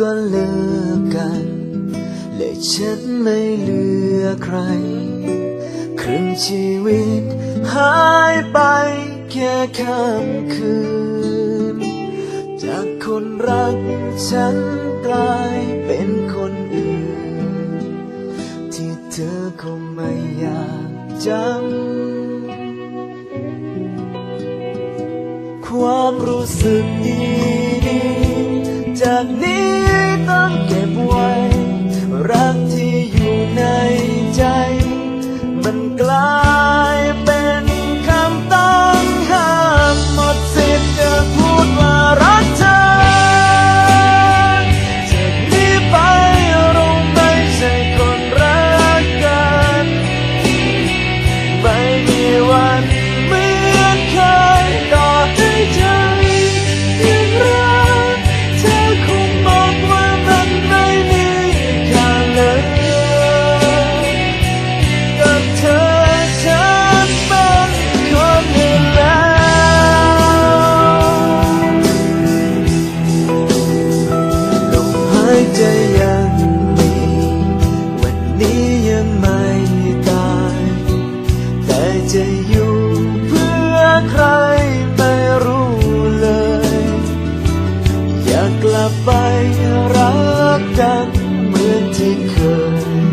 ก็เลิกกัน เลยฉันไม่เหลือใคร ครึ่งชีวิตหายไปแค่ค่ำคืน จากคนรักฉันกลายเป็นคนอื่น ที่เธอคงไม่อยากจำความรู้สึกนี้ จะยังมีวันนี้ยังไม่ตาย แต่จะอยู่เพื่อใครไม่รู้เลย อยากกลับไปรักกันเหมือนที่เคย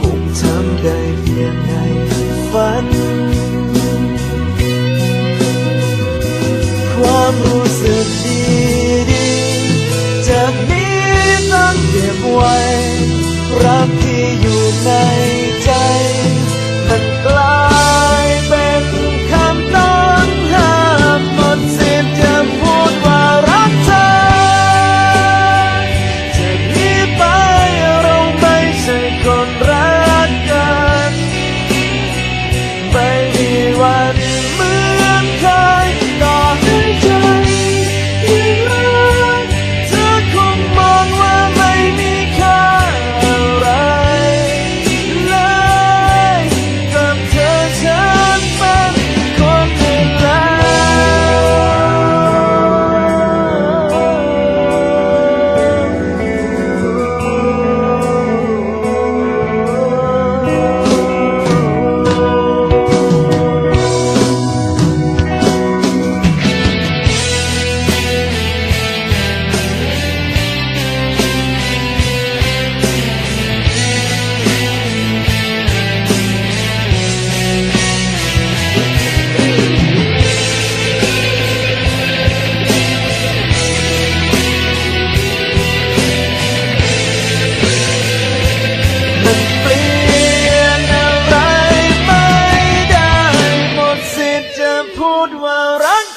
คงทำได้เพียงไง รักที่อยู่ใน Dua orang